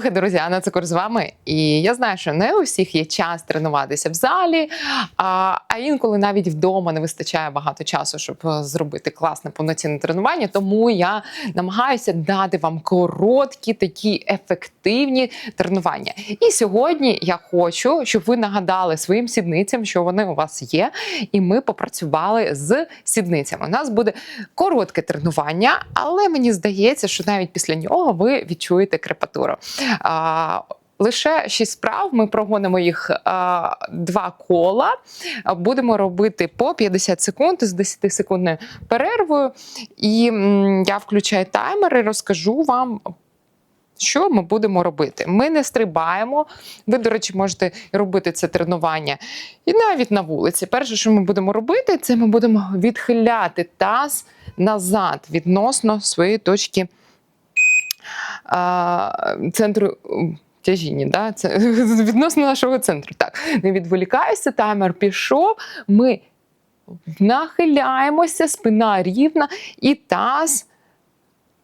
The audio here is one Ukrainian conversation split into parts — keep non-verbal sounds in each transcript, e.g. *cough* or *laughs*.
Алоха, друзі, Анна Цукор з вами. І я знаю, що не у всіх є час тренуватися в залі, а, а інколи навіть вдома не вистачає багато часу, щоб е, зробити класне повноцінне тренування. Тому я намагаюся дати вам короткі, такі ефективні тренування. І сьогодні я хочу, щоб ви нагадали своїм сідницям, що вони у вас є, і ми попрацювали з сідницями. У нас буде коротке тренування, але мені здається, що навіть після нього ви відчуєте крепатуру. Лише шість справ. Ми прогонимо їх а, два кола. Будемо робити по 50 секунд з 10 секундною перервою. І м, я включаю таймер і розкажу вам. Що ми будемо робити? Ми не стрибаємо. Ви, до речі, можете робити це тренування і навіть на вулиці. Перше, що ми будемо робити, це ми будемо відхиляти таз назад відносно своєї точки а, центру тяжіння. Да? Це *laughs* відносно нашого центру. Так, не відволікаюся, таймер пішов. Ми нахиляємося, спина рівна, і таз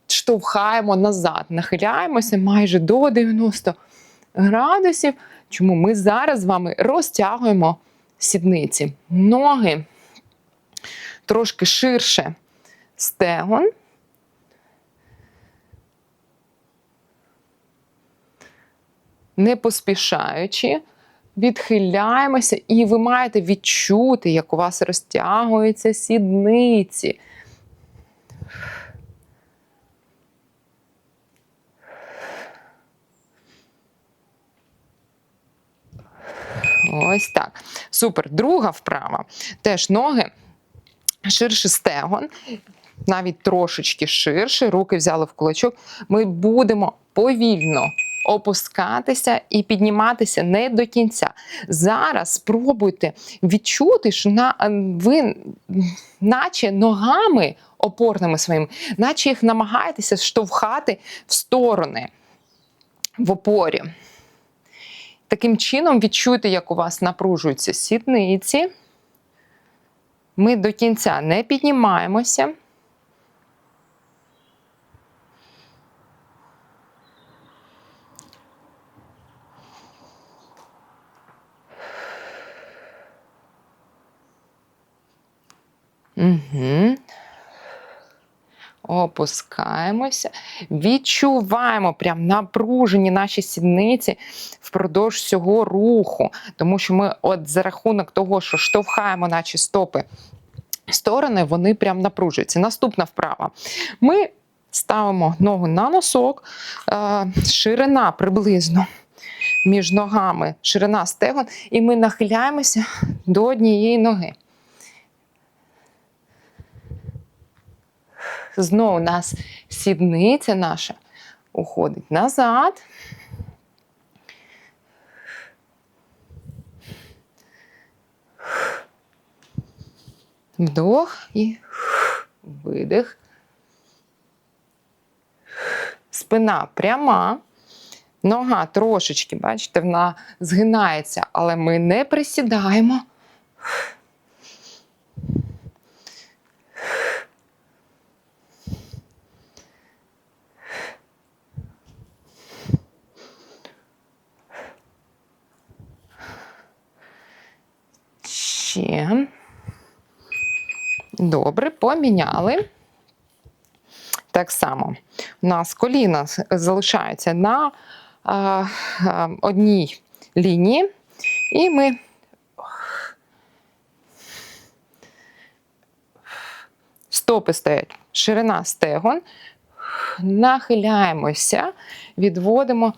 штовхаємо назад. Нахиляємося майже до 90 градусів. Чому ми зараз з вами розтягуємо сідниці, ноги трошки ширше стегон. Не поспішаючи, відхиляємося, і ви маєте відчути, як у вас розтягуються сідниці. Ось так. Супер. Друга вправа. Теж ноги ширше стегон, навіть трошечки ширше, руки взяли в кулачок. Ми будемо повільно опускатися і підніматися не до кінця. Зараз спробуйте відчути, що на, ви наче ногами опорними своїми, наче їх намагаєтеся штовхати в сторони в опорі. Таким чином відчуйте, як у вас напружуються сідниці. Ми до кінця не піднімаємося. Угу. Опускаємося, відчуваємо прям напружені наші сідниці впродовж цього руху, тому що ми, от за рахунок того, що штовхаємо наші стопи сторони, вони прям напружуються. Наступна вправа. Ми ставимо ногу на носок, е, ширина приблизно між ногами, ширина стегон, і ми нахиляємося до однієї ноги. Знову нас сідниця наша уходить назад. Вдох і видих. Спина пряма. Нога трошечки, бачите, вона згинається, але ми не присідаємо. Ще. Добре, поміняли. Так само. У нас коліна залишаються на а, а, одній лінії, і ми стопи стоять, ширина стегон, нахиляємося, відводимо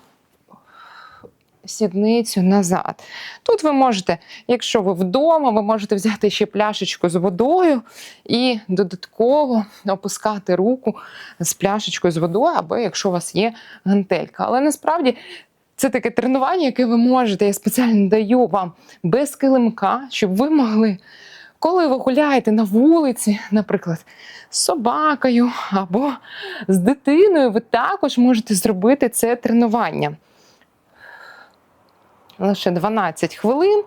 сідницю назад. Тут ви можете, якщо ви вдома, ви можете взяти ще пляшечку з водою і додатково опускати руку з пляшечкою з водою, або якщо у вас є гантелька. Але насправді. Це таке тренування, яке ви можете, я спеціально даю вам без килимка, щоб ви могли, коли ви гуляєте на вулиці, наприклад, з собакою або з дитиною, ви також можете зробити це тренування лише 12 хвилин.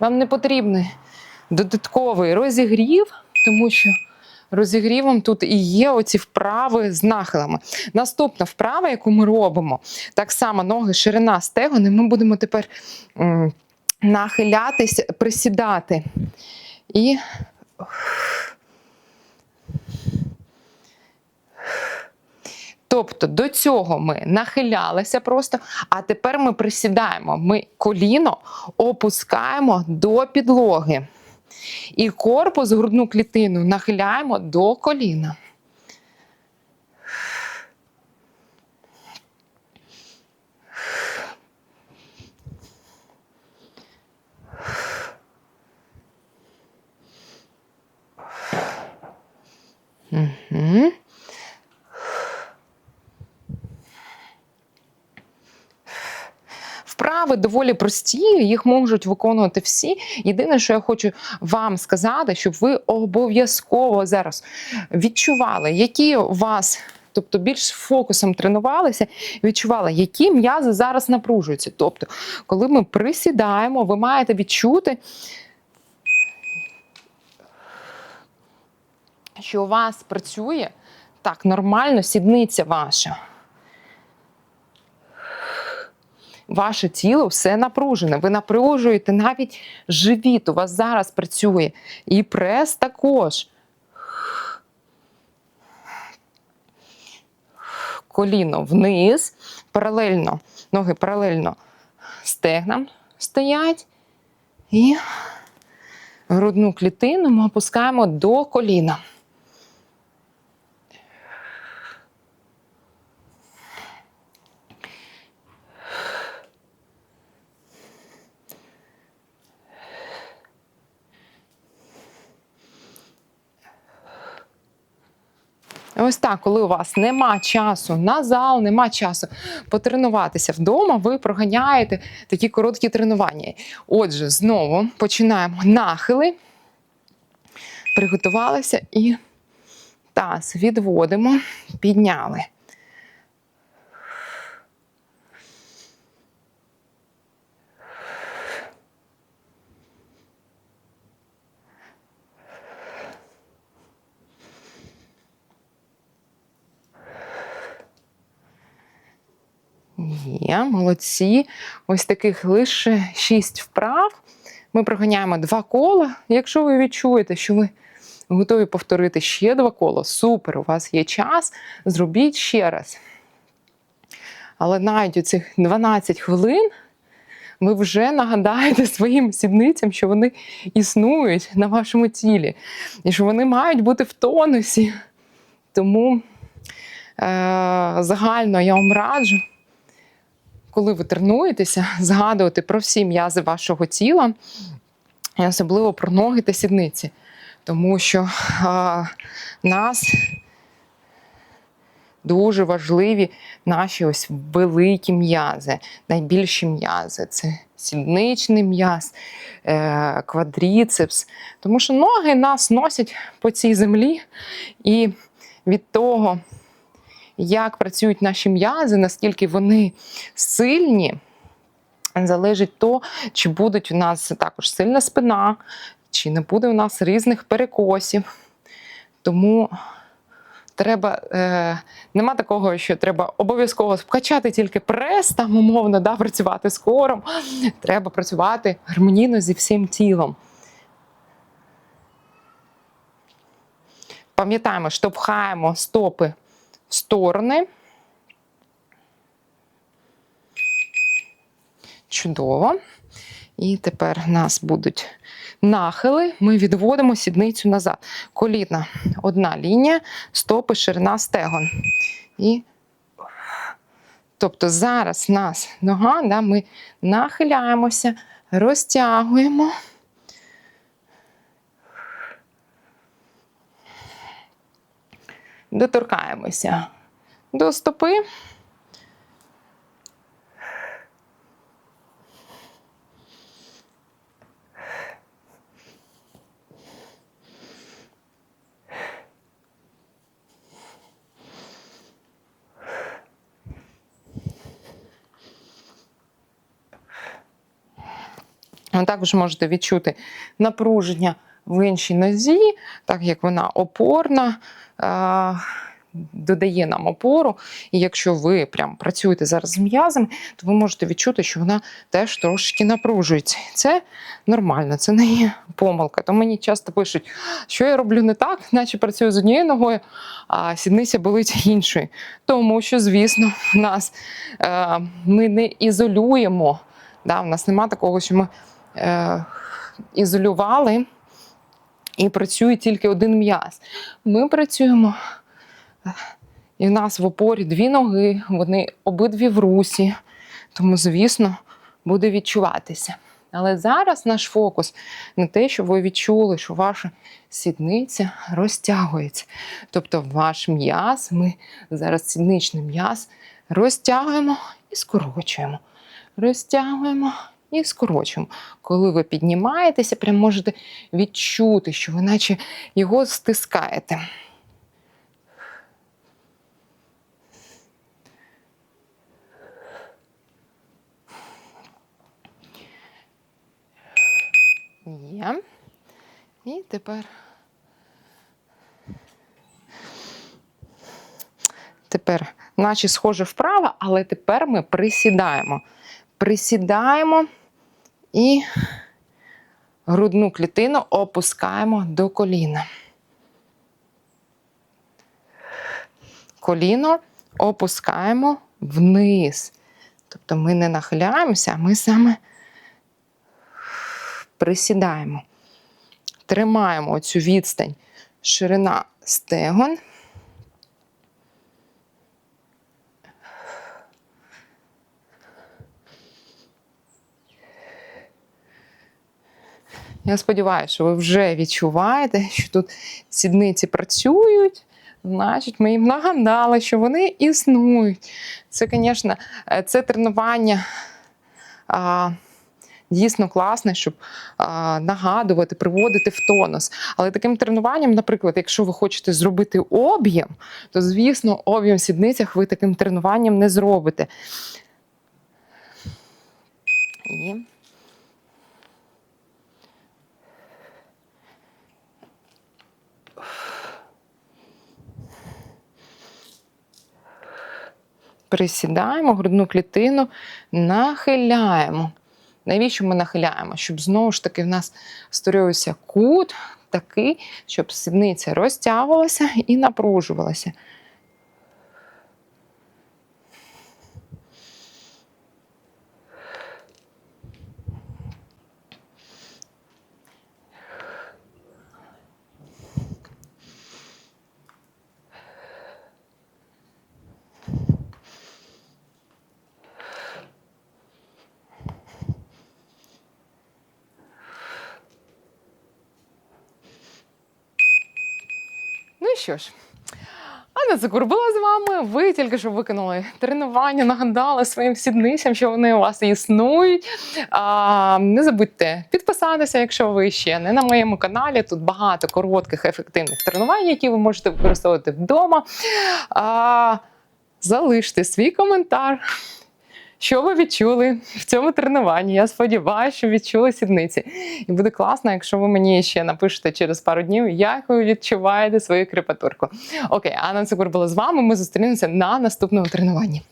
Вам не потрібний додатковий розігрів, тому що розігрівом тут і є оці вправи з нахилами. Наступна вправа, яку ми робимо, так само ноги, ширина стегон, і ми будемо тепер нахилятись, присідати. І Тобто до цього ми нахилялися просто, а тепер ми присідаємо. Ми коліно опускаємо до підлоги. І корпус, грудну клітину нахиляємо до коліна. Угу. Вправи доволі прості, їх можуть виконувати всі. Єдине, що я хочу вам сказати, щоб ви обов'язково зараз відчували, які у вас. Тобто більш фокусом тренувалися, відчували, які м'язи зараз напружуються. Тобто, коли ми присідаємо, ви маєте відчути, що у вас працює так нормально сідниця ваша. Ваше тіло все напружене. Ви напружуєте навіть живіт. У вас зараз працює. І прес також. Коліно вниз, паралельно, ноги паралельно стегнам стоять. І грудну клітину ми опускаємо до коліна. Ось так, коли у вас нема часу на зал, нема часу потренуватися вдома, ви проганяєте такі короткі тренування. Отже, знову починаємо нахили, приготувалися і таз відводимо, підняли. Є, молодці. Ось таких лише шість вправ. Ми проганяємо два кола. Якщо ви відчуєте, що ви готові повторити ще два кола, супер, у вас є час, зробіть ще раз. Але навіть у цих 12 хвилин ви вже нагадаєте своїм сідницям, що вони існують на вашому тілі, і що вони мають бути в тонусі. Тому е- загально я вам раджу коли ви тренуєтеся, *laughs* згадувати про всі м'язи вашого тіла, і особливо про ноги та сідниці. Тому що а, нас дуже важливі наші ось великі м'язи, найбільші м'язи. Це сідничний м'яз, е, квадріцепс. Тому що ноги нас носять по цій землі, і від того як працюють наші м'язи, наскільки вони сильні, залежить то, чи будуть у нас також сильна спина, чи не буде у нас різних перекосів. Тому треба, е, нема такого, що треба обов'язково вкачати тільки прес, там умовно, да, працювати з кором. Треба працювати гармонійно зі всім тілом. Пам'ятаємо, штовхаємо стопи сторони. Чудово. І тепер у нас будуть нахили. Ми відводимо сідницю назад. Коліна одна лінія, стопи, ширина стегон. І Тобто зараз в нас нога, да, ми нахиляємося, розтягуємо. Доторкаємося до стопи. Ви також можете відчути напруження в іншій нозі, так як вона опорна. а, Додає нам опору, і якщо ви прям працюєте зараз з м'язом, то ви можете відчути, що вона теж трошки напружується. Це нормально, це не є помилка. То мені часто пишуть, що я роблю не так, наче працюю з однією ногою, а сідниця болить іншою. Тому що, звісно, в нас е, ми не ізолюємо. Да, в нас нема такого, що ми е, ізолювали і працює тільки один м'яз. Ми працюємо. І в нас в опорі дві ноги, вони обидві в русі. Тому, звісно, буде відчуватися. Але зараз наш фокус на те, щоб ви відчули, що ваша сідниця розтягується. Тобто ваш м'яз, ми зараз сідничний м'яз розтягуємо і скорочуємо. Розтягуємо і скорочуємо. Коли ви піднімаєтеся, прям можете відчути, що ви наче його стискаєте. Є. І тепер. Тепер, наче схоже вправо, але тепер ми присідаємо. Присідаємо і грудну клітину опускаємо до коліна. Коліно опускаємо вниз. Тобто ми не нахиляємося, ми саме присідаємо. Тримаємо цю відстань ширина стегон. Я сподіваюся, що ви вже відчуваєте, *laughs* що тут сідниці працюють. Значить, ми їм нагадали, що вони існують. Це, звісно, е, це тренування а, дійсно класне, щоб а, нагадувати, приводити в тонус. Але таким тренуванням, наприклад, якщо ви хочете зробити об'єм, то, звісно, об'єм в сідницях ви таким тренуванням не зробите. І... Присідаємо, грудну клітину нахиляємо. Навіщо ми нахиляємо? Щоб знову ж таки в нас створювався кут такий, щоб сідниця розтягувалася і напружувалася. Що ж, Анна Цукур була з вами. Ви тільки що виконали тренування, нагадали своїм сідницям, що вони у вас існують. А, не забудьте підписатися, якщо ви ще не на моєму каналі. Тут багато коротких ефективних тренувань, які ви можете використовувати вдома. А, залиште свій коментар. Що ви відчули в цьому тренуванні? Я сподіваюся, що відчули сідниці. І буде класно, якщо ви мені ще напишете через пару днів, як ви відчуваєте свою крепатурку. Окей, Анна Цикур була з вами. Ми зустрінемося на наступному тренуванні.